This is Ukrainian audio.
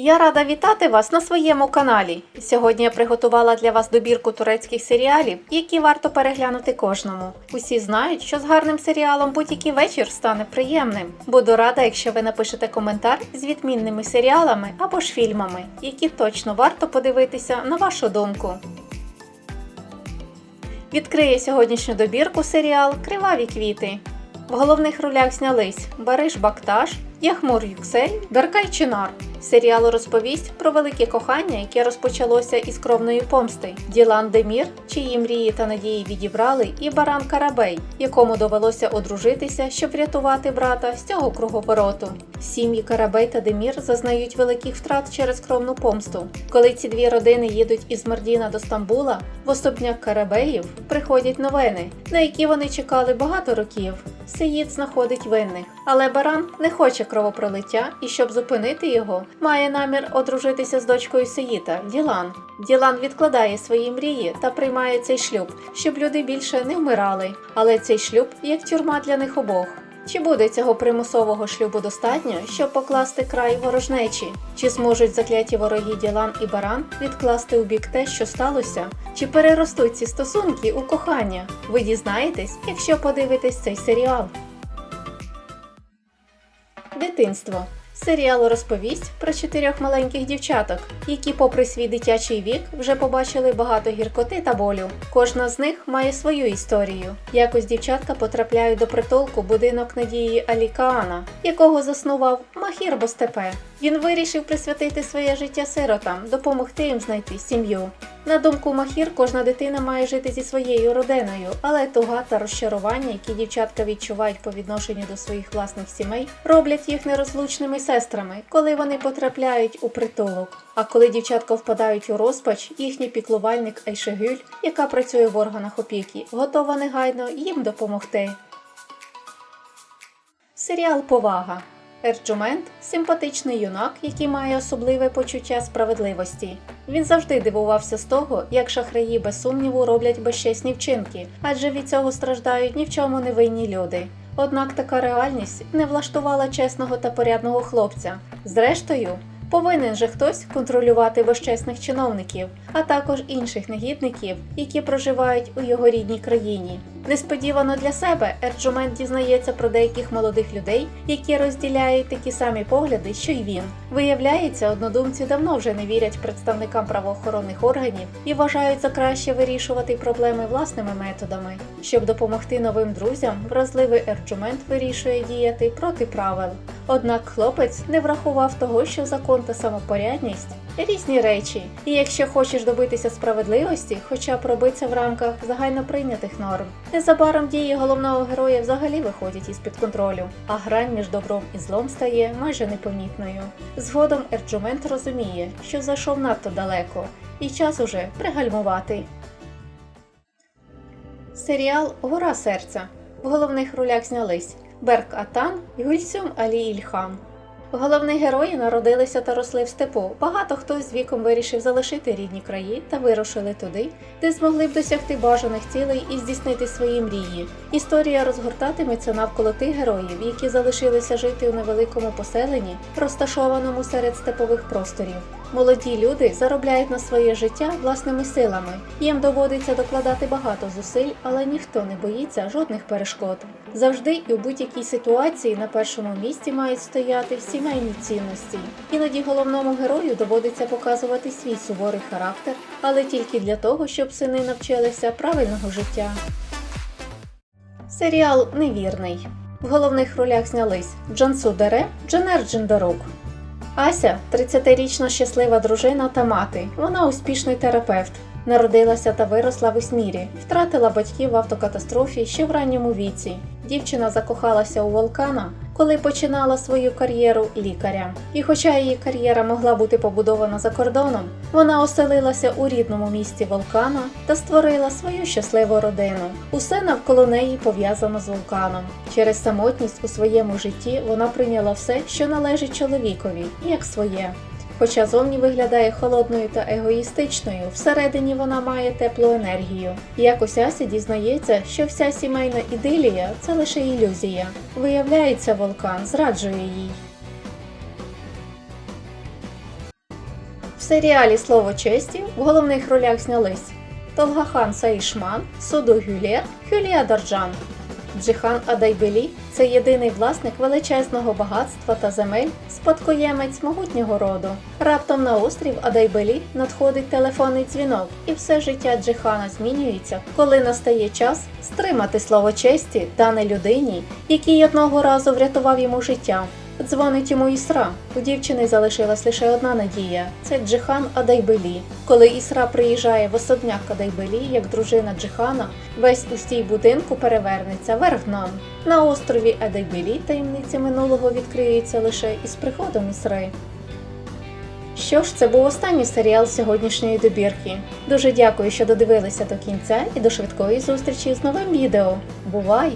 Я рада вітати вас на своєму каналі. Сьогодні я приготувала для вас добірку турецьких серіалів, які варто переглянути кожному. Усі знають, що з гарним серіалом будь-який вечір стане приємним. Буду рада, якщо ви напишете коментар з відмінними серіалами або ж фільмами, які точно варто подивитися на вашу думку. Відкриє сьогоднішню добірку серіал Криваві квіти. В головних ролях знялись Бариш Бакташ, Яхмур Юксель, Беркай Чинар. Серіал розповість про велике кохання, яке розпочалося із кровної помсти. Ділан Демір, чиї мрії та надії відібрали, і Баран Карабей, якому довелося одружитися, щоб врятувати брата з цього круговороту. Сім'ї Карабей та Демір зазнають великих втрат через кровну помсту. Коли ці дві родини їдуть із Мардіна до Стамбула, в особняк Карабеїв приходять новини, на які вони чекали багато років. Сеїд знаходить винних, але баран не хоче кровопролиття і щоб зупинити його, має намір одружитися з дочкою Сеїта Ділан. Ділан відкладає свої мрії та приймає цей шлюб, щоб люди більше не вмирали. Але цей шлюб як тюрма для них обох. Чи буде цього примусового шлюбу достатньо, щоб покласти край ворожнечі? Чи зможуть закляті вороги Ділан і Баран відкласти у бік те, що сталося? Чи переростуть ці стосунки у кохання? Ви дізнаєтесь, якщо подивитесь цей серіал. Дитинство. Серіал розповість про чотирьох маленьких дівчаток, які, попри свій дитячий вік, вже побачили багато гіркоти та болю. Кожна з них має свою історію. Якось дівчатка потрапляють до притулку будинок надії Алікаана, якого заснував Махір Бостепе. Він вирішив присвятити своє життя сиротам, допомогти їм знайти сім'ю. На думку Махір, кожна дитина має жити зі своєю родиною, але туга та розчарування, які дівчатка відчувають по відношенню до своїх власних сімей, роблять їх нерозлучними сестрами, коли вони потрапляють у притулок. А коли дівчатка впадають у розпач, їхній піклувальник Айшегюль, яка працює в органах опіки, готова негайно їм допомогти. Серіал Повага. Ерджумент симпатичний юнак, який має особливе почуття справедливості. Він завжди дивувався з того, як шахраї без сумніву роблять безчесні вчинки, адже від цього страждають ні в чому не винні люди. Однак така реальність не влаштувала чесного та порядного хлопця. Зрештою, повинен же хтось контролювати безчесних чиновників, а також інших негідників, які проживають у його рідній країні. Несподівано для себе Ерджумент дізнається про деяких молодих людей, які розділяють такі самі погляди, що й він. Виявляється, однодумці давно вже не вірять представникам правоохоронних органів і вважають за краще вирішувати проблеми власними методами. Щоб допомогти новим друзям, вразливий Ерджумент вирішує діяти проти правил. Однак хлопець не врахував того, що закон та самопорядність різні речі, і якщо хочеш добитися справедливості, хоча б в рамках загальноприйнятих норм. Незабаром дії головного героя взагалі виходять із під контролю, а грань між добром і злом стає майже непомітною. Згодом Ерджумент розуміє, що зайшов надто далеко, і час уже пригальмувати. Серіал Гора серця. В головних ролях знялись Берк Атан і Гульсюм Алі Ільхам. Головні герої народилися та росли в степу. Багато хто з віком вирішив залишити рідні краї та вирушили туди, де змогли б досягти бажаних цілей і здійснити свої мрії. Історія розгортатиметься навколо тих героїв, які залишилися жити у невеликому поселенні, розташованому серед степових просторів. Молоді люди заробляють на своє життя власними силами. Їм доводиться докладати багато зусиль, але ніхто не боїться жодних перешкод. Завжди і у будь-якій ситуації на першому місці мають стояти сімейні цінності. Іноді головному герою доводиться показувати свій суворий характер, але тільки для того, щоб сини навчилися правильного життя. Серіал Невірний. В головних ролях знялись Джансу Дере, Дженер Джендарук. Ася 30-річна щаслива дружина та мати. Вона успішний терапевт. Народилася та виросла в Ісмірі, втратила батьків в автокатастрофі ще в ранньому віці. Дівчина закохалася у вулкана, коли починала свою кар'єру лікаря. І хоча її кар'єра могла бути побудована за кордоном, вона оселилася у рідному місті вулкана та створила свою щасливу родину. Усе навколо неї пов'язано з вулканом. Через самотність у своєму житті вона прийняла все, що належить чоловікові, як своє. Хоча зовні виглядає холодною та егоїстичною, всередині вона має теплу енергію. Якось Ася дізнається, що вся сімейна ідилія це лише ілюзія. Виявляється, вулкан зраджує їй. В серіалі Слово честі в головних ролях знялись Толгахан Саїшман, Суду Гюлєр, Хюлія Дарджан. Джихан Адайбелі це єдиний власник величезного багатства та земель, спадкоємець могутнього роду. Раптом на острів Адайбелі надходить телефонний дзвінок, і все життя Джихана змінюється, коли настає час стримати слово честі дане людині, який одного разу врятував йому життя. Дзвонить йому Ісра. У дівчини залишилась лише одна надія це Джихан Адайбелі. Коли Ісра приїжджає в особняк Адайбелі, як дружина Джихана, весь устій будинку перевернеться вверх. На острові Адайбелі таємниці минулого відкриються лише із приходом Ісри. Що ж, це був останній серіал сьогоднішньої добірки. Дуже дякую, що додивилися до кінця і до швидкої зустрічі з новим відео. Бувай!